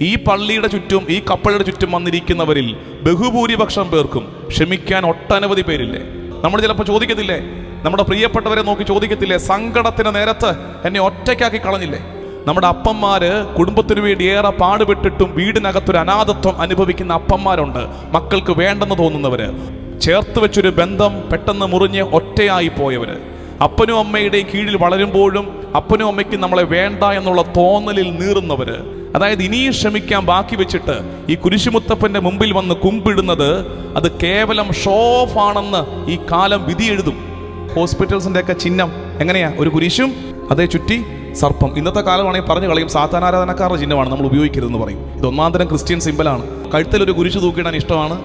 ഈ പള്ളിയുടെ ചുറ്റും ഈ കപ്പലയുടെ ചുറ്റും വന്നിരിക്കുന്നവരിൽ ബഹുഭൂരിപക്ഷം പേർക്കും ക്ഷമിക്കാൻ ഒട്ടനവധി പേരില്ലേ? നമ്മൾ ചിലപ്പോൾ ചോദിക്കത്തില്ലേ? നമ്മുടെ പ്രിയപ്പെട്ടവരെ നോക്കി ചോദിക്കത്തില്ലേ? സങ്കടത്തിന് നേരത്ത് എന്നെ ഒറ്റയ്ക്കാക്കി കളഞ്ഞില്ലേ? നമ്മുടെ അപ്പന്മാര് കുടുംബത്തിനു വേണ്ടി ഏറെ പാടുപെട്ടിട്ടും വീടിനകത്തൊരു അനാഥത്വം അനുഭവിക്കുന്ന അപ്പന്മാരുണ്ട്. മക്കൾക്ക് വേണ്ടെന്ന് തോന്നുന്നവര്. ചേർത്ത് വെച്ചൊരു ബന്ധം പെട്ടെന്ന് മുറിഞ്ഞ് ഒറ്റയായി പോയവര്. അപ്പനും അമ്മയുടെയും കീഴിൽ വളരുമ്പോഴും അപ്പനും അമ്മയ്ക്കും നമ്മളെ വേണ്ട എന്നുള്ള തോന്നലിൽ നീറുന്നവര്. അതായത് ഇനിയും ശ്രമിക്കാൻ ബാക്കി വെച്ചിട്ട് ഈ കുരിശുമുത്തപ്പന്റെ മുമ്പിൽ വന്ന് കുമ്പിടുന്നത് അത് കേവലം ഷോഫ് ആണെന്ന് ഈ കാലം വിധി എഴുതും. ഹോസ്പിറ്റൽസിന്റെ ഒക്കെ ചിഹ്നം എങ്ങനെയാ? ഒരു കുരിശും അതേ ചുറ്റി സർപ്പം. ഇന്നത്തെ കാലമാണെങ്കിൽ പറഞ്ഞു കളയും സാത്താനാരാധനക്കാരുടെ ചിഹ്നമാണ് നമ്മൾ ഉപയോഗിക്കരുതെന്ന് പറയും. ഇത് ഒന്നാം തരം ക്രിസ്ത്യൻ സിമ്പിളാണ് കഴുത്തിൽ ഒരു കുരിശ് തൂക്കിയിടാൻ ഇഷ്ടമാണ്.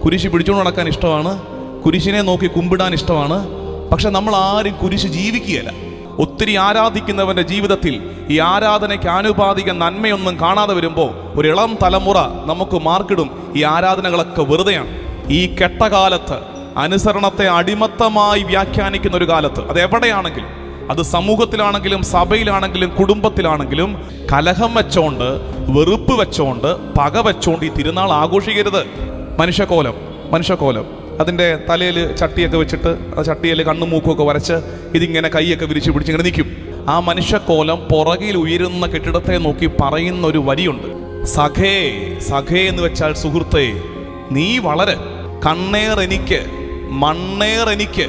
കുരിശ് പിടിച്ചുകൊണ്ട് നടക്കാൻ ഇഷ്ടമാണ്. കുരിശിനെ നോക്കി കുമ്പിടാൻ ഇഷ്ടമാണ്. പക്ഷെ നമ്മൾ ആരും കുരിശ് ജീവിക്കുകയല്ല. ഒത്തിരി ആരാധിക്കുന്നവന്റെ ജീവിതത്തിൽ ഈ ആരാധനയ്ക്ക് ആനുപാതിക നന്മയൊന്നും കാണാതെ വരുമ്പോൾ ഒരു ഇളം തലമുറ നമുക്ക് മാർക്കിടും. ഈ ആരാധനകളൊക്കെ വെറുതെയാണ്. ഈ കെട്ടകാലത്ത് അനുസരണത്തെ അടിമത്തമായി വ്യാഖ്യാനിക്കുന്ന ഒരു കാലത്ത് അത് എവിടെയാണെങ്കിലും അത് സമൂഹത്തിലാണെങ്കിലും സഭയിലാണെങ്കിലും കുടുംബത്തിലാണെങ്കിലും കലഹം വെച്ചോണ്ട് വെറുപ്പ് വെച്ചോണ്ട് പക വെച്ചോണ്ട് ഈ തിരുനാൾ ആഘോഷിക്കരുത്. മനുഷ്യക്കോലം മനുഷ്യക്കോലം അതിന്റെ തലയിൽ ചട്ടിയൊക്കെ വെച്ചിട്ട് ആ ചട്ടിയിൽ കണ്ണും മൂക്കുമൊക്കെ വരച്ച് ഇതിങ്ങനെ കൈയൊക്കെ വിരിച്ച് പിടിച്ചിങ്ങനെ നിൽക്കും. ആ മനുഷ്യക്കോലം പുറകിൽ ഉയരുന്ന കെട്ടിടത്തെ നോക്കി പറയുന്ന ഒരു വരിയുണ്ട്. സഖേ സഖേ എന്ന് വെച്ചാൽ സുഹൃത്തേ നീ വളരെ. കണ്ണേർ എനിക്ക് മണ്ണേർ എനിക്ക്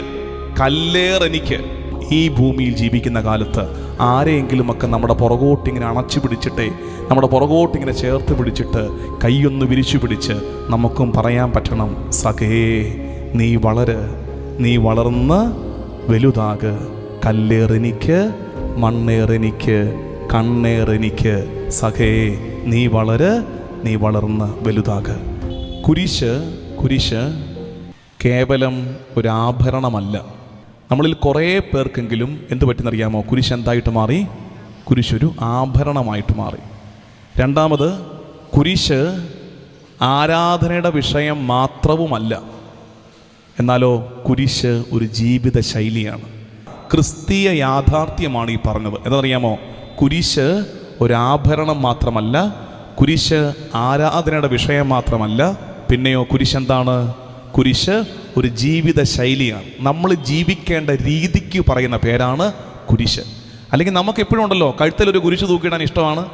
കല്ലേർ എനിക്ക്. ഈ ഭൂമിയിൽ ജീവിക്കുന്ന കാലത്ത് ആരെയെങ്കിലുമൊക്കെ നമ്മുടെ പുറകോട്ടിങ്ങനെ അണച്ചു പിടിച്ചിട്ടേ നമ്മുടെ പുറകോട്ടിങ്ങനെ ചേർത്ത് പിടിച്ചിട്ട് കൈയൊന്ന് വിരിച്ചു പിടിച്ച് നമുക്കും പറയാൻ പറ്റണം സഖേ നീ വളര് നീ വളർന്ന് വലുതാക്. കല്ലേറെനിക്ക് മണ്ണേറെനിക്ക് കണ്ണേറെനിക്ക്. സഖേ നീ വളര് നീ വളർന്ന് വലുതാക്. കുരിശ് കുരിശ് കേവലം ഒരു ആഭരണമല്ല നമ്മളിൽ കുറേ പേർക്കെങ്കിലും എന്ത് പറ്റുന്നറിയാമോ കുരിശ് എന്തായിട്ട് മാറി? കുരിശൊരു ആഭരണമായിട്ട് മാറി. രണ്ടാമത് കുരിശ് ആരാധനയുടെ വിഷയം മാത്രവുമല്ല. എന്നാലോ കുരിശ് ഒരു ജീവിത ശൈലിയാണ്. ക്രിസ്തീയ യാഥാർത്ഥ്യമാണ് ഈ പറഞ്ഞത്. എന്നറിയാമോ കുരിശ് ഒരു ആഭരണം മാത്രമല്ല കുരിശ് ആരാധനയുടെ വിഷയം മാത്രമല്ല. പിന്നെയോ കുരിശ് എന്താണ്? കുരിശ് ഒരു ജീവിത ശൈലിയാണ്. നമ്മൾ ജീവിക്കേണ്ട രീതിക്ക് പറയുന്ന പേരാണ് കുരിശ്. അല്ലെങ്കിൽ നമുക്ക് എപ്പോഴും ഉണ്ടല്ലോ കഴുത്തിൽ ഒരു കുരിശ് തൂക്കിയിടാൻ ഇഷ്ടമാണ്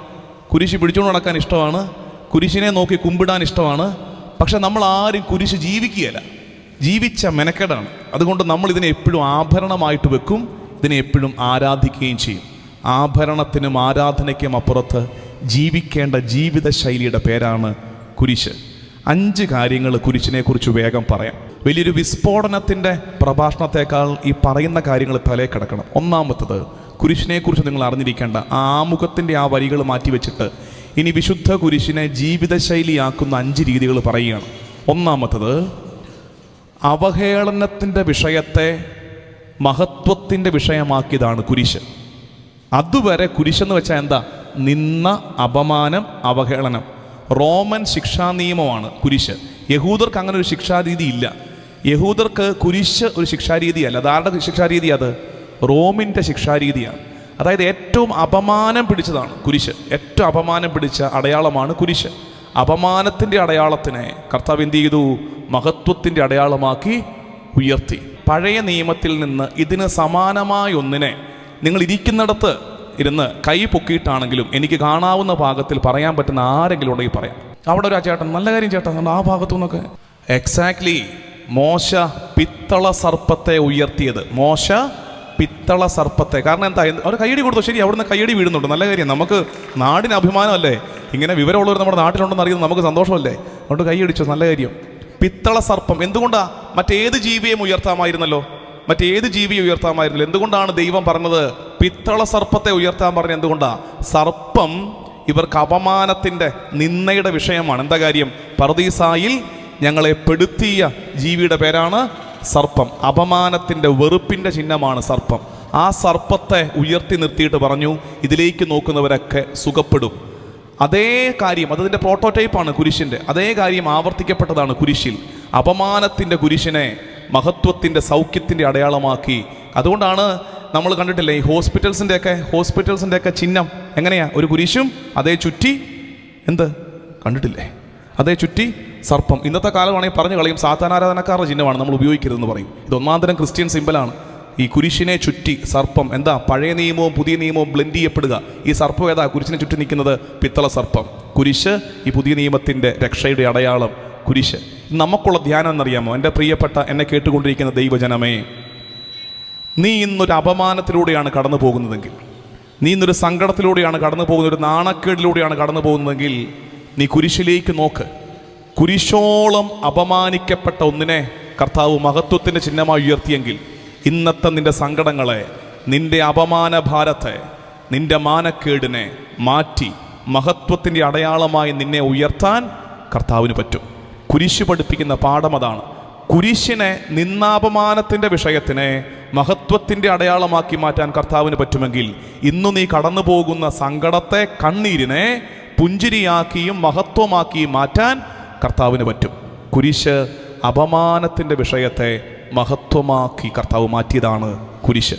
കുരിശ് പിടിച്ചുകൊണ്ട് നടക്കാൻ ഇഷ്ടമാണ് കുരിശിനെ നോക്കി കുമ്പിടാൻ ഇഷ്ടമാണ്. പക്ഷെ നമ്മൾ ആരും കുരിശ് ജീവിക്കുകയല്ല. ജീവിച്ച മെനക്കെടാണ്. അതുകൊണ്ട് നമ്മൾ ഇതിനെ എപ്പോഴും ആഭരണമായിട്ട് വെക്കും ഇതിനെ എപ്പോഴും ആരാധിക്കുകയും ചെയ്യും. ആഭരണത്തിനും ആരാധനയ്ക്കും അപ്പുറത്ത് ജീവിക്കേണ്ട ജീവിത ശൈലിയുടെ പേരാണ് കുരിശ്. അഞ്ച് കാര്യങ്ങൾ കുരിശിനെക്കുറിച്ച് വേഗം പറയാം. വലിയൊരു വിസ്ഫോടനത്തിന്റെ പ്രഭാഷണത്തെക്കാൾ ഈ പറയുന്ന കാര്യങ്ങൾ തലേ കിടക്കണം. ഒന്നാമത്തത് കുരിശിനെക്കുറിച്ച് നിങ്ങൾ അറിഞ്ഞിരിക്കേണ്ട ആമുഖത്തിന്റെ ആ വരികൾ മാറ്റി വെച്ചിട്ട് ഇനി വിശുദ്ധ കുരിശിനെ ജീവിതശൈലിയാക്കുന്ന അഞ്ച് രീതികൾ പറയുകയാണ്. ഒന്നാമത്തത് അവഹേളനത്തിന്റെ വിഷയത്തെ മഹത്വത്തിന്റെ വിഷയമാക്കിയതാണ് കുരിശ്. അതുവരെ കുരിശെന്ന് വെച്ചാൽ എന്താ? നിന്ന അപമാനം അവഹേളനം. റോമൻ ശിക്ഷാ നിയമമാണ് കുരിശ്. യഹൂദർക്ക് അങ്ങനെ ഒരു ശിക്ഷാരീതി ഇല്ല. യഹൂദർക്ക് കുരിശ് ഒരു ശിക്ഷാരീതിയല്ല. അതാരുടെ ശിക്ഷാരീതി അത്? റോമിന്റെ ശിക്ഷാരീതിയാണ്. അതായത് ഏറ്റവും അപമാനം പിടിച്ചതാണ് കുരിശ്. ഏറ്റവും അപമാനം പിടിച്ച അടയാളമാണ് കുരിശ്. അപമാനത്തിന്റെ അടയാളത്തിനെ കർത്താവ് എന്ത് ചെയ്തു? മഹത്വത്തിന്റെ അടയാളമാക്കി ഉയർത്തി. പഴയ നിയമത്തിൽ നിന്ന് ഇതിന് സമാനമായ ഒന്നിനെ നിങ്ങൾ ഇരിക്കുന്നിടത്ത് ഇരുന്ന് കൈ പൊക്കിയിട്ടാണെങ്കിലും എനിക്ക് കാണാവുന്ന ഭാഗത്തിൽ പറയാൻ പറ്റുന്ന ആരെങ്കിലും ഉണ്ടെങ്കിൽ പറയാം. അവിടെ ഒരു ചേട്ടൻ നല്ല കാര്യം ചേട്ടൻ ആ ഭാഗത്തു നിന്നൊക്കെ എക്സാക്ട്ലി മോശ പിത്തള സർപ്പത്തെ ഉയർത്തിയത്. മോശ പിത്തള സർപ്പത്തെ. കാരണം എന്താ? അവർ കൈയടി കൊടുത്തു. ശരി അവിടുന്ന് കൈയടി വീഴുന്നുണ്ട്. നല്ല കാര്യം. നമുക്ക് നാടിന് അഭിമാനമല്ലേ? ഇങ്ങനെ വിവരമുള്ളവർ നമ്മുടെ നാട്ടിലുണ്ടെന്ന് അറിയുന്നത് നമുക്ക് സന്തോഷമല്ലേ? അതുകൊണ്ട് കൈയടിച്ചു നല്ല കാര്യം. പിത്തള സർപ്പം എന്തുകൊണ്ടാ? മറ്റേത് ജീവിയെയും ഉയർത്താമായിരുന്നല്ലോ. മറ്റേത് ജീവിയെ ഉയർത്താമായിരുന്നില്ല. എന്തുകൊണ്ടാണ് ദൈവം പറഞ്ഞത്? പിത്തള സർപ്പത്തെ ഉയർത്താൻ പറഞ്ഞത് എന്തുകൊണ്ടാ? സർപ്പം ഇവർക്ക് അപമാനത്തിന്റെ നിന്നയുടെ വിഷയമാണ്. എന്താ കാര്യം? പർദീസായിൽ ഞങ്ങളെ പെടുത്തിയ ജീവിയുടെ പേരാണ് സർപ്പം. അപമാനത്തിന്റെ വെറുപ്പിന്റെ ചിഹ്നമാണ് സർപ്പം. ആ സർപ്പത്തെ ഉയർത്തി നിർത്തിയിട്ട് പറഞ്ഞു ഇതിലേക്ക് നോക്കുന്നവരൊക്കെ സുഖപ്പെടും. അതേ കാര്യം അതതിന്റെ പ്രോട്ടോടൈപ്പാണ് കുരിശിന്റെ. അതേ കാര്യം ആവർത്തിക്കപ്പെട്ടതാണ് കുരിശിൽ. അപമാനത്തിന്റെ കുരിശിനെ മഹത്വത്തിന്റെ സൗഖ്യത്തിന്റെ അടയാളമാക്കി. അതുകൊണ്ടാണ് നമ്മൾ കണ്ടിട്ടില്ലേ ഈ ഹോസ്പിറ്റൽസിന്റെയൊക്കെ ഹോസ്പിറ്റൽസിന്റെയൊക്കെ ചിഹ്നം എങ്ങനെയാ? ഒരു കുരിശും അതേ ചുറ്റി എന്ത്? കണ്ടിട്ടില്ലേ? അതേ ചുറ്റി സർപ്പം. ഇന്നത്തെ കാലമാണെങ്കിൽ പറഞ്ഞു കളയും സാത്താനാരാധനക്കാരുടെ ചിഹ്നമാണ് നമ്മൾ ഉപയോഗിക്കരുതെന്ന് പറയും. ഇത് ഒന്നാന്തരം ക്രിസ്ത്യൻ സിമ്പലാണ് ഈ കുരിശിനെ ചുറ്റി സർപ്പം എന്താ? പഴയ നിയമവും പുതിയ നിയമവും ബ്ലെൻഡ് ചെയ്യപ്പെടുക. ഈ സർപ്പം ഏതാ? കുരിശിനെ ചുറ്റി നിൽക്കുന്നത് പിത്തള സർപ്പം. കുരിശ് ഈ പുതിയ നിയമത്തിന്റെ രക്ഷയുടെ അടയാളം കുരിശ്. നമുക്കുള്ള ധ്യാനം എന്നറിയാമോ? എന്റെ പ്രിയപ്പെട്ട എന്നെ കേട്ടുകൊണ്ടിരിക്കുന്ന ദൈവജനമേ നീ ഇന്നൊരു അപമാനത്തിലൂടെയാണ് കടന്നു പോകുന്നതെങ്കിൽ നീ ഇന്നൊരു സങ്കടത്തിലൂടെയാണ് കടന്നു പോകുന്നത് ഒരു നാണക്കേടിലൂടെയാണ് കടന്നു പോകുന്നതെങ്കിൽ നീ കുരിശിലേക്ക് നോക്ക്. കുരിശോളം അപമാനിക്കപ്പെട്ട ഒന്നിനെ കർത്താവ് മഹത്വത്തിന്റെ ചിഹ്നമായി ഉയർത്തിയെങ്കിൽ ഇന്നത്തെ നിന്റെ സങ്കടങ്ങളെ നിന്റെ അപമാന ഭാരത്തെ നിന്റെ മാനക്കേടിനെ മാറ്റി മഹത്വത്തിന്റെ അടയാളമായി നിന്നെ ഉയർത്താൻ കർത്താവിന് പറ്റും. കുരിശ് പഠിപ്പിക്കുന്ന പാഠം അതാണ്. കുരിശിനെ നിന്നാപമാനത്തിന്റെ വിഷയത്തിനെ മഹത്വത്തിന്റെ അടയാളമാക്കി മാറ്റാൻ കർത്താവിന് പറ്റുമെങ്കിൽ ഇന്നു നീ കടന്നു പോകുന്ന സങ്കടത്തെ കണ്ണീരിനെ പുഞ്ചിരിയാക്കിയും മഹത്വമാക്കിയും മാറ്റാൻ കർത്താവിന് പറ്റും. കുരിശ് അപമാനത്തിന്റെ വിഷയത്തെ മഹത്വമാക്കി കർത്താവ് മാറ്റിയതാണ് കുരിശ്.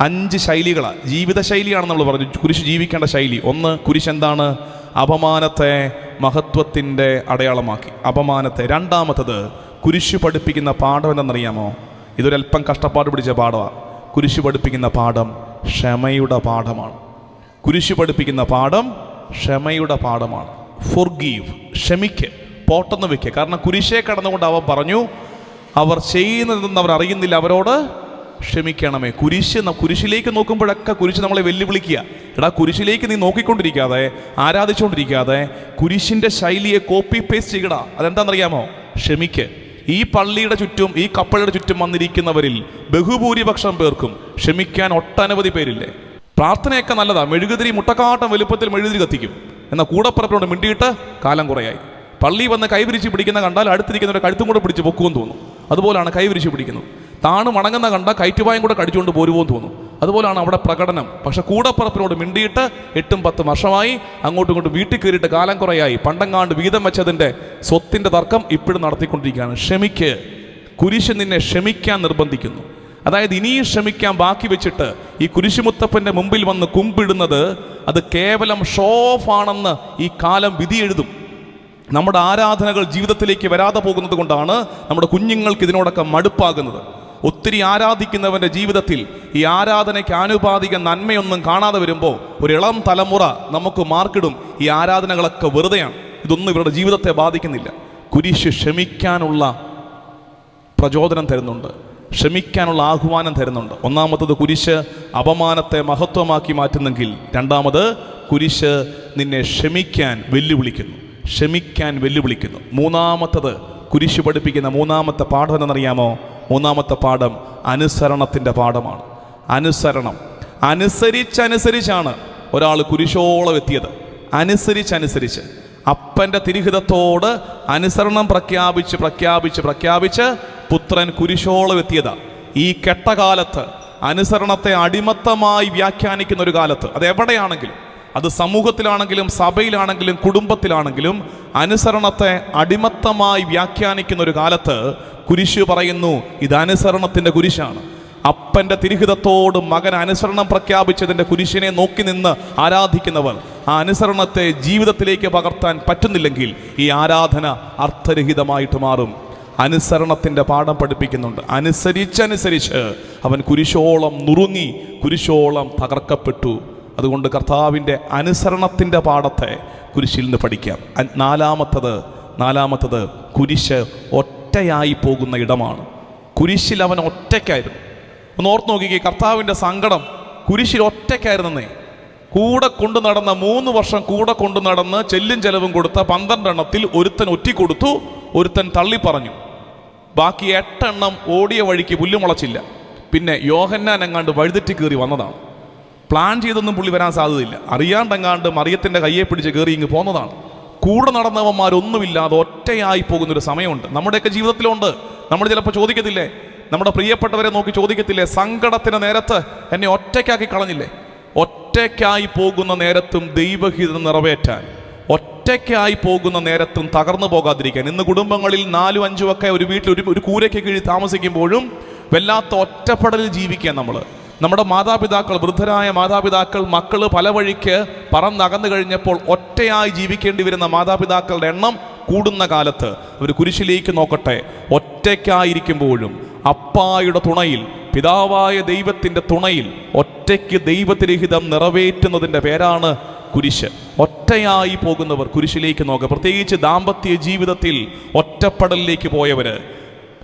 അഞ്ച് ശൈലികളാണ് ജീവിതശൈലിയാണ് നമ്മൾ പറഞ്ഞു. കുരിശ് ജീവിക്കേണ്ട ശൈലി. ഒന്ന് കുരിശ് എന്താണ്? അപമാനത്തെ മഹത്വത്തിന്റെ അടയാളമാക്കി. അപമാനത്തെ. രണ്ടാമത്തത് കുരിശ് പഠിപ്പിക്കുന്ന പാഠം എന്തെന്നറിയാമോ? ഇതൊരല്പം കഷ്ടപ്പാട് പിടിച്ച പാഠമാണ് കുരിശ് പഠിപ്പിക്കുന്ന പാഠം ക്ഷമയുടെ പാഠമാണ്. കുരിശ് പഠിപ്പിക്കുന്ന പാഠം ക്ഷമയുടെ പാഠമാണ്. ഫുർഗീവ് ക്ഷമിക്ക് പോട്ടെന്ന് വെക്കുക. കാരണം കുരിശേ കടന്നുകൊണ്ട് അവൻ പറഞ്ഞു അവർ ചെയ്യുന്നതെന്ന് അവർ അറിയുന്നില്ല. അവരോട് ക്ഷമിക്കണമേ. കുരിശ് കുരിശിലേക്ക് നോക്കുമ്പോഴൊക്കെ കുരിശ് നമ്മളെ വെല്ലുവിളിക്കുക. എടാ കുരിശിലേക്ക് നീ നോക്കിക്കൊണ്ടിരിക്കാതെ ആരാധിച്ചുകൊണ്ടിരിക്കാതെ കുരിശിന്റെ ശൈലിയെ കോപ്പി പേസ്റ്റ് ചെയ്യടാ. അതെന്താണെന്നറിയാമോ? ക്ഷമിക്ക്. ഈ പള്ളിയുടെ ചുറ്റും ഈ കപ്പലയുടെ ചുറ്റും വന്നിരിക്കുന്നവരിൽ ബഹുഭൂരിപക്ഷം പേർക്കും ക്ഷമിക്കാൻ ഒട്ടനവധി പേരില്ലേ? പ്രാർത്ഥനയൊക്കെ നല്ലതാണ് മെഴുകുതിരി മുട്ടക്കാട്ടം വലുപ്പത്തിൽ മെഴുകുതിരി കത്തിക്കും. എന്നാൽ കൂടപ്പുറപ്പിനോട് മിണ്ടിയിട്ട് കാലം കുറയായി. പള്ളി വന്ന് കൈവിരിച്ച് പിടിക്കുന്ന കണ്ടാൽ അടുത്തിരിക്കുന്നവരുടെ കഴുത്തും കൂടെ പിടിച്ച് പൊക്കുമെന്ന് തോന്നും. അതുപോലാണ് കൈവിരിച്ച് പിടിക്കുന്നത്. താണു മണങ്ങുന്ന കണ്ട കയറ്റുപായം കൂടെ കടിച്ചുകൊണ്ട് പോരുമോന്ന് തോന്നും. അതുപോലാണ് അവിടെ പ്രകടനം. പക്ഷെ കൂടപ്പുറപ്പിനോട് മിണ്ടിയിട്ട് എട്ടും പത്തും വർഷമായി അങ്ങോട്ടും ഇങ്ങോട്ടും വീട്ടിൽ കയറിയിട്ട് കാലം കുറയായി. പണ്ടങ്ങാണ്ട് വീതം വെച്ചതിന്റെ സ്വത്തിന്റെ തർക്കം ഇപ്പോഴും നടത്തിക്കൊണ്ടിരിക്കുകയാണ്. ക്ഷമിക്ക്. കുരിശ് നിന്നെ ക്ഷമിക്കാൻ നിർബന്ധിക്കുന്നു. അതായത് ഇനിയും ക്ഷമിക്കാൻ ബാക്കി വെച്ചിട്ട് ഈ കുരിശുമുത്തപ്പന്റെ മുമ്പിൽ വന്ന് കുമ്പിടുന്നത് അത് കേവലം ഷോ ഓഫ് ആണെന്ന് ഈ കാലം വിധി എഴുതും നമ്മുടെ ആരാധനകൾ ജീവിതത്തിലേക്ക് വരാതെ പോകുന്നത് കൊണ്ടാണ് നമ്മുടെ കുഞ്ഞുങ്ങൾക്ക് ഇതിനോടൊക്കെ മടുപ്പാകുന്നത്. ഒത്തിരി ആരാധിക്കുന്നവന്റെ ജീവിതത്തിൽ ഈ ആരാധനയ്ക്ക് ആനുപാതിക നന്മയൊന്നും കാണാതെ വരുമ്പോൾ ഒരു ഇളം തലമുറ നമുക്ക് മാർക്കിടും ഈ ആരാധനകളൊക്കെ വെറുതെയാണ്. ഇതൊന്നും ഇവരുടെ ജീവിതത്തെ ബാധിക്കുന്നില്ല. കുരിശ് ക്ഷമിക്കാനുള്ള പ്രചോദനം തരുന്നുണ്ട്. ക്ഷമിക്കാനുള്ള ആഹ്വാനം തരുന്നുണ്ട്. ഒന്നാമത്തത് കുരിശ് അപമാനത്തെ മഹത്വമാക്കി മാറ്റുന്നെങ്കിൽ രണ്ടാമത് കുരിശ് നിന്നെ ക്ഷമിക്കാൻ വെല്ലുവിളിക്കുന്നു. ക്ഷമിക്കാൻ വെല്ലുവിളിക്കുന്നു. മൂന്നാമത്തത് കുരിശു പഠിപ്പിക്കുന്ന മൂന്നാമത്തെ പാഠം എന്നറിയാമോ മൂന്നാമത്തെ പാഠം അനുസരണത്തിന്റെ പാഠമാണ്. അനുസരണം. അനുസരിച്ചനുസരിച്ചാണ് ഒരാൾ കുരിശോളം എത്തിയത്. അനുസരിച്ചനുസരിച്ച്. അപ്പന്റെ തിരുഹിതത്തോട് അനുസരണം പ്രഖ്യാപിച്ച് പ്രഖ്യാപിച്ച് പ്രഖ്യാപിച്ച് പുത്രൻ കുരിശോളം എത്തിയതാണ് ഈ കെട്ടകാലത്ത് അനുസരണത്തെ അടിമത്തമായി വ്യാഖ്യാനിക്കുന്ന ഒരു കാലത്ത് അത് എവിടെയാണെങ്കിലും അത് സമൂഹത്തിലാണെങ്കിലും സഭയിലാണെങ്കിലും കുടുംബത്തിലാണെങ്കിലും അനുസരണത്തെ അടിമത്തമായി വ്യാഖ്യാനിക്കുന്ന ഒരു കാലത്ത് കുരിശ് പറയുന്നു ഇത് അനുസരണത്തിന്റെ കുരിശാണ്. അപ്പന്റെ തിരുഹിതത്തോട് മകൻ അനുസരണം പ്രഖ്യാപിച്ചതിന്റെ കുരിശിനെ നോക്കി നിന്ന് ആരാധിക്കുന്നവർ ആ അനുസരണത്തെ ജീവിതത്തിലേക്ക് പകർത്താൻ പറ്റുന്നില്ലെങ്കിൽ ഈ ആരാധന അർത്ഥരഹിതമായിട്ട് മാറും. അനുസരണത്തിന്റെ പാഠം പഠിപ്പിക്കുന്നുണ്ട്. അനുസരിച്ചനുസരിച്ച് അവൻ കുരിശോളം നുറുങ്ങി കുരിശോളം തകർക്കപ്പെട്ടു. അതുകൊണ്ട് കർത്താവിന്റെ അനുസരണത്തിന്റെ പാഠത്തെ കുരിശിൽ നിന്ന് പഠിക്കാം. നാലാമത്തത് നാലാമത്തത് കുരിശ് ഒറ്റയായി പോകുന്ന ഇടമാണ്. കുരിശിൽ അവൻ ഒറ്റയ്ക്കായിരുന്നു. ഒന്ന് ഓർത്ത് നോക്കിക്കേ കർത്താവിന്റെ സങ്കടം കുരിശിൽ ഒറ്റയ്ക്കായിരുന്നേ. കൂടെ കൊണ്ടു നടന്ന മൂന്ന് വർഷം കൂടെ കൊണ്ടു നടന്ന് ചെല്ലും ചെലവും കൊടുത്ത പന്ത്രണ്ടെണ്ണത്തിൽ ഒരുത്തൻ ഒറ്റിക്കൊടുത്തു ഒരുത്തൻ തള്ളി പറഞ്ഞു. ബാക്കി എട്ടെണ്ണം ഓടിയ വഴിക്ക് പുല്ലുമുളച്ചില്ല പിന്നെ യോഹന്നാൻ എങ്ങാണ്ട് വഴുതെറ്റി കയറി വന്നതാണ്. പ്ലാൻ ചെയ്തൊന്നും പുള്ളി വരാൻ സാധ്യതയില്ല. അറിയാണ്ടെങ്ങാണ്ട് മറിയത്തിന്റെ കയ്യെ പിടിച്ച് കയറി ഇങ്ങ് പോന്നതാണ്. കൂടെ നടന്നവന്മാരൊന്നുമില്ലാതെ ഒറ്റയായി പോകുന്നൊരു സമയമുണ്ട്. നമ്മുടെയൊക്കെ ജീവിതത്തിലുണ്ട്. നമ്മൾ ചിലപ്പോൾ ചോദിക്കത്തില്ലേ? നമ്മുടെ പ്രിയപ്പെട്ടവരെ നോക്കി ചോദിക്കത്തില്ലേ? സങ്കടത്തിന് നേരത്ത് എന്നെ ഒറ്റയ്ക്കാക്കി കളഞ്ഞില്ലേ? ഒറ്റയ്ക്കായി പോകുന്ന നേരത്തും ദൈവഹിതം നിറവേറ്റാൻ ഒറ്റയ്ക്കായി പോകുന്ന നേരത്തും തകർന്നു പോകാതിരിക്കാൻ. ഇന്ന് കുടുംബങ്ങളിൽ നാലും അഞ്ചുമൊക്കെ ഒരു വീട്ടിൽ ഒരു ഒരു കൂരയ്ക്ക് കീഴിൽ താമസിക്കുമ്പോഴും വല്ലാത്ത ഒറ്റപ്പെടലിൽ ജീവിക്കുക നമ്മൾ നമ്മുടെ മാതാപിതാക്കൾ വൃദ്ധരായ മാതാപിതാക്കൾ മക്കൾ പല വഴിക്ക് പറന്നകന്നു കഴിഞ്ഞപ്പോൾ ഒറ്റയായി ജീവിക്കേണ്ടി വരുന്ന മാതാപിതാക്കളുടെ എണ്ണം കൂടുന്ന കാലത്ത് അവർ കുരിശിലേക്ക് നോക്കട്ടെ. ഒറ്റയ്ക്കായിരിക്കുമ്പോഴും അപ്പായുടെ തുണയിൽ പിതാവായ ദൈവത്തിന്റെ തുണയിൽ ഒറ്റയ്ക്ക് ദൈവത്തിരഹിതം നിറവേറ്റുന്നതിന്റെ പേരാണ് കുരിശ്. ഒറ്റയായി പോകുന്നവർ കുരിശിലേക്ക് നോക്കുക പ്രത്യേകിച്ച് ദാമ്പത്യ ജീവിതത്തിൽ ഒറ്റപ്പെടലിലേക്ക് പോയവർ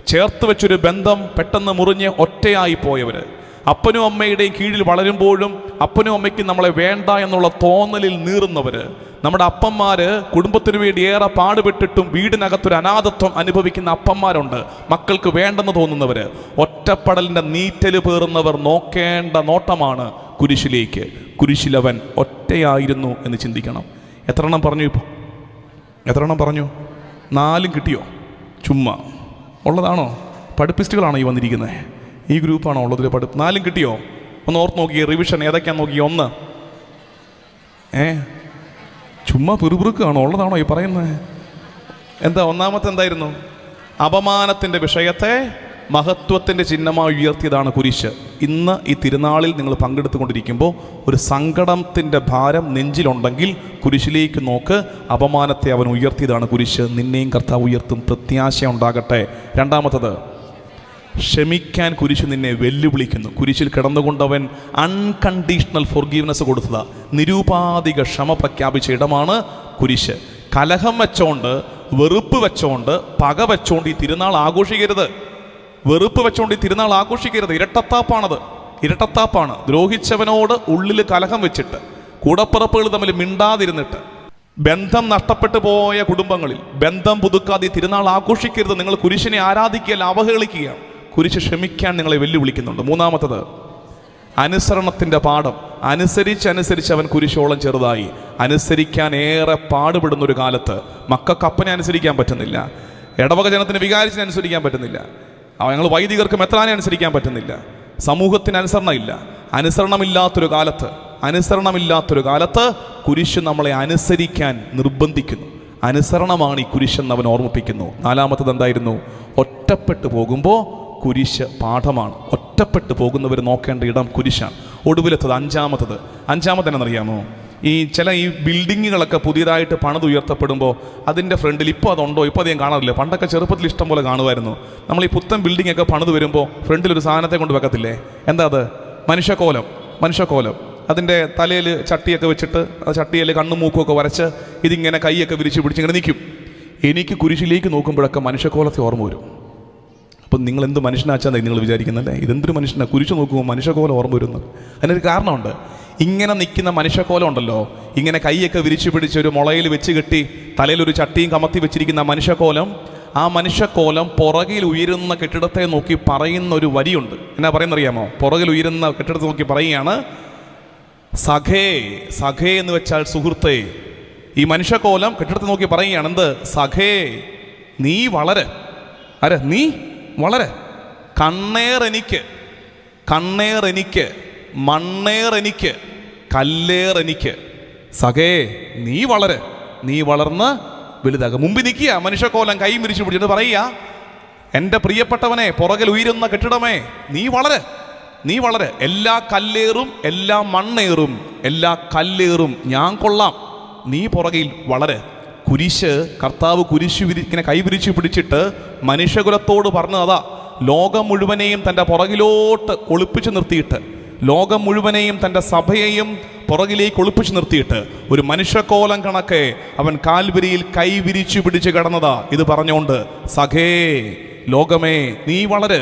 ചേർത്ത് വെച്ചൊരു ബന്ധം പെട്ടെന്ന് മുറിഞ്ഞ് ഒറ്റയായി പോയവര്. അപ്പനും അമ്മയുടെയും കീഴിൽ വളരുമ്പോഴും അപ്പനും അമ്മയ്ക്കും നമ്മളെ വേണ്ട എന്നുള്ള തോന്നലിൽ നീറുന്നവർ നമ്മുടെ അപ്പന്മാർ കുടുംബത്തിനു വേണ്ടി ഏറെ പാടുപെട്ടിട്ടും വീടിനകത്തൊരു അനാഥത്വം അനുഭവിക്കുന്ന അപ്പന്മാരുണ്ട്. മക്കൾക്ക് വേണ്ടെന്ന് തോന്നുന്നവർ ഒറ്റപ്പടലിന്റെ നീറ്റൽ പേറുന്നവർ നോക്കേണ്ട നോട്ടമാണ് കുരിശിലേക്ക്. കുരിശിലവൻ ഒറ്റയായിരുന്നു എന്ന് ചിന്തിക്കണം. എത്ര എണ്ണം പറഞ്ഞു ഇപ്പോൾ എത്ര എണ്ണം പറഞ്ഞു? നാലും കിട്ടിയോ? ചുമ്മാ. ഉള്ളതാണോ? പഠിപ്പിസ്റ്റുകളാണോ ഈ വന്നിരിക്കുന്നത് ഈ ഗ്രൂപ്പാണോ ഉള്ളതിൽ പഠി നാലും കിട്ടിയോ? ഒന്ന് ഓർത്ത് നോക്കിയേ റിവിഷൻ ഏതൊക്കെയാന്ന് നോക്കിയേ ഒന്ന്. ഏ? ചുമ്മാ പിറുപിറുക്കാണോ? ഉള്ളതാണോ ഈ പറയുന്നത്? എന്താ ഒന്നാമത്തെ എന്തായിരുന്നു? അപമാനത്തിന്റെ വിഷയത്തെ മഹത്വത്തിന്റെ ചിഹ്നമായി ഉയർത്തിയതാണ് കുരിശ്. ഇന്ന് ഈ തിരുനാളിൽ നിങ്ങൾ പങ്കെടുത്തുകൊണ്ടിരിക്കുമ്പോൾ ഒരു സങ്കടത്തിന്റെ ഭാരം നെഞ്ചിലുണ്ടെങ്കിൽ കുരിശിലേക്ക് നോക്ക് അപമാനത്തെ അവൻ ഉയർത്തിയതാണ് കുരിശ്. നിന്നെയും കർത്താവ് ഉയർത്തും പ്രത്യാശ ഉണ്ടാകട്ടെ രണ്ടാമത്തത് ക്ഷമിക്കാൻ കുരിശ് നിന്നെ വെല്ലുവിളിക്കുന്നു. കുരിശിൽ കിടന്നുകൊണ്ടവൻ അൺകണ്ടീഷണൽ ഫോർഗീവ്നെസ് കൊടുത്തതാ. നിരൂപാധിക ക്ഷമ പ്രഖ്യാപിച്ച ഇടമാണ് കുരിശ്. കലഹം വെച്ചോണ്ട് വെറുപ്പ് വെച്ചോണ്ട് പക വെച്ചോണ്ട് ഈ തിരുനാൾ ആഘോഷിക്കരുത്. വെറുപ്പ് വെച്ചോണ്ട് ഈ തിരുനാൾ ആഘോഷിക്കരുത്. ഇരട്ടത്താപ്പാണത്. ഇരട്ടത്താപ്പാണ്. ദ്രോഹിച്ചവനോട് ഉള്ളിൽ കലഹം വെച്ചിട്ട് കൂടപ്പിറപ്പുകൾ തമ്മിൽ മിണ്ടാതിരുന്നിട്ട് ബന്ധം നഷ്ടപ്പെട്ടു പോയ കുടുംബങ്ങളിൽ ബന്ധം പുതുക്കാതെ തിരുനാൾ ആഘോഷിക്കരുത്. നിങ്ങൾ കുരിശിനെ ആരാധിക്കുകയല്ല അവഹേളിക്കുകയാണ്. കുരിശ് ക്ഷമിക്കാൻ നിങ്ങളെ വെല്ലുവിളിക്കുന്നുണ്ട്. മൂന്നാമത്തത് അനുസരണത്തിന്റെ പാഠം. അനുസരിച്ചനുസരിച്ച് അവൻ കുരിശോളം ചെറുതായി. അനുസരിക്കാൻ ഏറെ പാടുപെടുന്ന ഒരു കാലത്ത് മക്കൾക്ക് അപ്പനെ അനുസരിക്കാൻ പറ്റുന്നില്ല. ഇടവക ജനത്തിന് വികാരിച്ചിന് അനുസരിക്കാൻ പറ്റുന്നില്ല. ഞങ്ങൾ വൈദികർക്ക് മെത്രാനെ അനുസരിക്കാൻ പറ്റുന്നില്ല. സമൂഹത്തിന് അനുസരണം ഇല്ല അനുസരണമില്ലാത്തൊരു കാലത്ത് അനുസരണമില്ലാത്തൊരു കാലത്ത് കുരിശ് നമ്മളെ അനുസരിക്കാൻ നിർബന്ധിക്കുന്നു. അനുസരണമാണ് ഈ കുരിശെന്ന് അവൻ ഓർമ്മിപ്പിക്കുന്നു. നാലാമത്തത് എന്തായിരുന്നു? ഒറ്റപ്പെട്ടു പോകുമ്പോൾ കുരിശ് പാഠമാണ്. ഒറ്റപ്പെട്ടു പോകുന്നവർ നോക്കേണ്ട ഇടം കുരിശാണ്. ഒടുവിലത്തത് അഞ്ചാമത്തത്. അഞ്ചാമത്തെ എന്നറിയാമോ? ഈ ചില ഈ ബിൽഡിങ്ങുകളൊക്കെ പുതിയതായിട്ട് പണിതുയർത്തപ്പെടുമ്പോൾ അതിന്റെ ഫ്രണ്ടിൽ ഇപ്പോൾ അതുണ്ടോ? ഇപ്പോൾ അധികം കാണാറില്ല. പണ്ടൊക്കെ ചെറുപ്പത്തിൽ ഇഷ്ടം പോലെ കാണുമായിരുന്നു. നമ്മൾ ഈ പുത്തൻ ബിൽഡിംഗ് ഒക്കെ പണിത് വരുമ്പോൾ ഫ്രണ്ടിൽ ഒരു സാധനത്തെ കൊണ്ട് വെക്കത്തില്ലേ? എന്താ അത്? മനുഷ്യക്കോലം മനുഷ്യക്കോലം അതിന്റെ തലയിൽ ചട്ടിയൊക്കെ വെച്ചിട്ട് ആ ചട്ടിയിൽ കണ്ണും മൂക്കും ഒക്കെ വരച്ച് ഇതിങ്ങനെ കൈയൊക്കെ വിരിച്ച് പിടിച്ച് ഇങ്ങനെ നിൽക്കും. എനിക്ക് കുരിശിലേക്ക് നോക്കുമ്പോഴൊക്കെ മനുഷ്യക്കോലത്തെ ഓർമ്മ വരും. അപ്പം നിങ്ങൾ എന്ത് മനുഷ്യനാച്ചാന്നേ നിങ്ങൾ വിചാരിക്കുന്നല്ലേ? ഇതെന്തൊരു മനുഷ്യനാണ് കുരിശ് നോക്കുമ്പോൾ മനുഷ്യക്കോലം ഓർമ്മ വരുന്നത് അതിനൊരു കാരണമുണ്ട്. ഇങ്ങനെ നിൽക്കുന്ന മനുഷ്യക്കോലം ഉണ്ടല്ലോ. ഇങ്ങനെ കൈയൊക്കെ വിരിച്ചു പിടിച്ച് ഒരു മുളയിൽ വെച്ച് കെട്ടി തലയിൽ ഒരു ചട്ടിയും കമത്തി വെച്ചിരിക്കുന്ന ആ മനുഷ്യക്കോലം ആ മനുഷ്യക്കോലം പുറകിൽ ഉയരുന്ന കെട്ടിടത്തെ നോക്കി പറയുന്ന ഒരു വരിയുണ്ട്. എന്നാ പറയുന്നറിയാമോ? പുറകിൽ ഉയരുന്ന കെട്ടിടത്തെ നോക്കി പറയുകയാണ് സഖേ സഖേ എന്ന് വെച്ചാൽ സുഹൃത്തേ. ഈ മനുഷ്യക്കോലം കെട്ടിടത്തെ നോക്കി പറയുകയാണ് എന്ത്? സഖേ നീ വളരെ. അരെ നീ? വളരെ. മണ്ണേർ എനിക്ക് കല്ലേർ എനിക്ക് സഖേ നീ വളരെ. നീ വളർന്ന് വലുതാകുക മുമ്പ് നിൽക്കുക. മനുഷ്യക്കോലം കൈ മിരിച്ചു പിടിച്ചിട്ട് പറയുക എന്റെ പ്രിയപ്പെട്ടവനെ പുറകിൽ ഉയരുന്ന കെട്ടിടമേ നീ വളരെ. നീ വളരെ. എല്ലാ കല്ലേറും എല്ലാ മണ്ണേറും എല്ലാ കല്ലേറും ഞാൻ കൊള്ളാം. നീ പുറകിൽ വളരെ. കുരിശ് കർത്താവ് കുരിശ് ഇങ്ങനെ കൈവിരിച്ച് പിടിച്ചിട്ട് മനുഷ്യകുലത്തോട് പറഞ്ഞു അതാ ലോകം മുഴുവനെയും തന്റെ പുറകിലോട്ട് ഒളിപ്പിച്ചു നിർത്തിയിട്ട് ലോകം മുഴുവനെയും തന്റെ സഭയെയും പുറകിലേക്ക് ഒളിപ്പിച്ചു നിർത്തിയിട്ട് ഒരു മനുഷ്യക്കോലം കണക്കെ അവൻ കാൽവരിയിൽ കൈവിരിച്ചു പിടിച്ച് കിടന്നതാ. ഇത് പറഞ്ഞുകൊണ്ട് സഖേ ലോകമേ നീ വളര്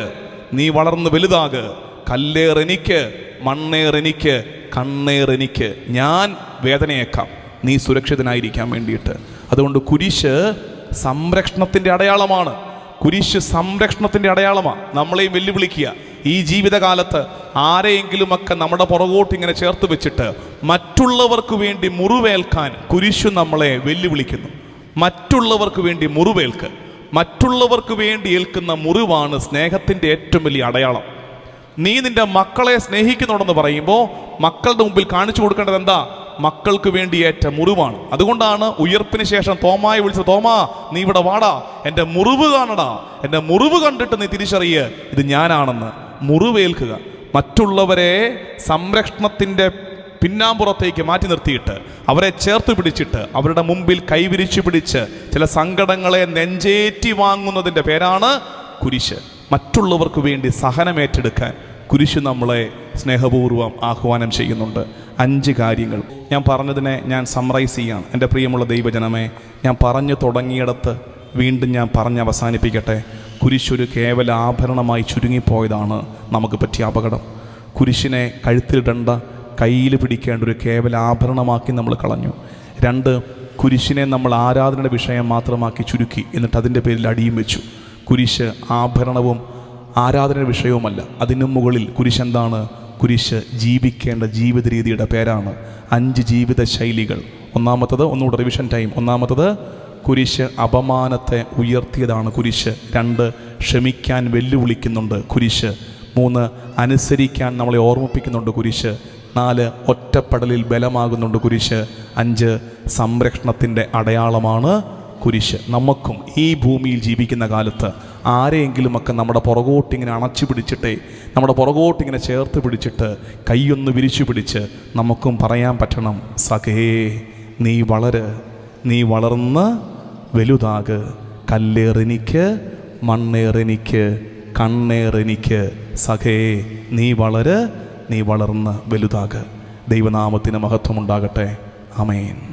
നീ വളർന്ന് വലുതാക് കല്ലേറെനിക്ക് മണ്ണേറെനിക്ക് എനിക്ക് ഞാൻ വേദനയേക്കാം നീ സുരക്ഷിതനായിരിക്കാൻ വേണ്ടിയിട്ട്. അതുകൊണ്ട് കുരിശ് സംരക്ഷണത്തിന്റെ അടയാളമാണ്. കുരിശ് സംരക്ഷണത്തിന്റെ അടയാളമാണ് നമ്മളെയും വെല്ലുവിളിക്കുക. ഈ ജീവിതകാലത്ത് ആരെയെങ്കിലുമൊക്കെ നമ്മുടെ പുറകോട്ട് ഇങ്ങനെ ചേർത്ത് വെച്ചിട്ട് മറ്റുള്ളവർക്ക് വേണ്ടി മുറിവേൽക്കാൻ കുരിശു നമ്മളെ വെല്ലുവിളിക്കുന്നു. മറ്റുള്ളവർക്ക് വേണ്ടി മുറിവേൽക്ക്. മറ്റുള്ളവർക്ക് വേണ്ടി ഏൽക്കുന്ന മുറിവാണ് സ്നേഹത്തിന്റെ ഏറ്റവും വലിയ അടയാളം. നീ നിന്റെ മക്കളെ സ്നേഹിക്കുന്നുണ്ടെന്ന് പറയുമ്പോൾ മക്കളുടെ മുമ്പിൽ കാണിച്ചു കൊടുക്കേണ്ടത് എന്താ? മക്കൾക്ക് വേണ്ടി ഏറ്റ മുറിവാണ്. അതുകൊണ്ടാണ് ഉയർപ്പിന് ശേഷം തോമായി വിളിച്ചത് തോമാ നീ ഇവിടെ വാടാ. എന്റെ മുറിവ് കാണടാ. എന്റെ മുറിവ് കണ്ടിട്ട് നീ തിരിച്ചറിയ. ഇത് ഞാനാണെന്ന് മുറിവേൽക്കുക. മറ്റുള്ളവരെ സംരക്ഷണത്തിന്റെ പിന്നാമ്പുറത്തേക്ക് മാറ്റി നിർത്തിയിട്ട് അവരെ ചേർത്ത് പിടിച്ചിട്ട് അവരുടെ മുമ്പിൽ കൈവിരിച്ചു പിടിച്ച് ചില സങ്കടങ്ങളെ നെഞ്ചേറ്റി വാങ്ങുന്നതിന്റെ പേരാണ് കുരിശ്. മറ്റുള്ളവർക്ക് വേണ്ടി സഹനമേറ്റെടുക്കാൻ കുരിശ് നമ്മളെ സ്നേഹപൂർവം ആഹ്വാനം ചെയ്യുന്നുണ്ട്. അഞ്ച് കാര്യങ്ങൾ. ഞാൻ പറഞ്ഞതിനെ ഞാൻ സമറൈസ് ചെയ്യാം എന്റെ പ്രിയമുള്ള ദൈവജനമേ ഞാൻ പറഞ്ഞു തുടങ്ങിയിടത്ത് വീണ്ടും ഞാൻ പറഞ്ഞ് അവസാനിപ്പിക്കട്ടെ. കുരിശൊരു കേവല ആഭരണമായി ചുരുങ്ങിപ്പോയതാണ് നമുക്ക് പറ്റിയ അപകടം. കുരിശിനെ കഴുത്തിലിടേണ്ട കയ്യിൽ പിടിക്കേണ്ട ഒരു കേവല ആഭരണമാക്കി നമ്മൾ കളഞ്ഞു. രണ്ട് കുരിശിനെ നമ്മൾ ആരാധനയുടെ വിഷയം മാത്രമാക്കി ചുരുക്കി എന്നിട്ട് അതിന്റെ പേരിൽ അടിയും വെച്ചു. കുരിശ് ആഭരണവും ആരാധന വിഷയവുമല്ല. അതിനു മുകളിൽ കുരിശ് എന്താണ്? കുരിശ് ജീവിക്കേണ്ട ജീവിത രീതിയുടെ പേരാണ് അഞ്ച് ജീവിത ശൈലികൾ ഒന്നാമത്തത് ഒന്നുകൂടെ റിവിഷൻ ടൈം ഒന്നാമത്തത് കുരിശ് അപമാനത്തെ ഉയർത്തിയതാണ് കുരിശ്. രണ്ട് ക്ഷമിക്കാൻ വെല്ലുവിളിക്കുന്നുണ്ട് കുരിശ്. മൂന്ന് അനുസരിക്കാൻ നമ്മളെ ഓർമ്മിപ്പിക്കുന്നുണ്ട് കുരിശ്. നാല് ഒറ്റപ്പെടലിൽ ബലമാകുന്നുണ്ട് കുരിശ്. അഞ്ച് സംരക്ഷണത്തിന്റെ അടയാളമാണ് കുരിശ്. നമുക്കും ഈ ഭൂമിയിൽ ജീവിക്കുന്ന കാലത്ത് ആരെയെങ്കിലുമൊക്കെ നമ്മുടെ പുറകോട്ടിങ്ങനെ അണച്ചു പിടിച്ചിട്ടേ നമ്മുടെ പുറകോട്ടിങ്ങനെ ചേർത്ത് പിടിച്ചിട്ട് കൈയൊന്ന് വിരിച്ചു പിടിച്ച് നമുക്കും പറയാൻ പറ്റണം സഖേ നീ വളര് നീ വളർന്ന് വലുതാക്. കല്ലേറെനിക്ക് മണ്ണേറെനിക്ക് കണ്ണേറെനിക്ക്. സഖേ നീ വളര് നീ വളർന്ന് വലുതാക്. ദൈവനാമത്തിന് മഹത്വമുണ്ടാകട്ടെ. അമേൻ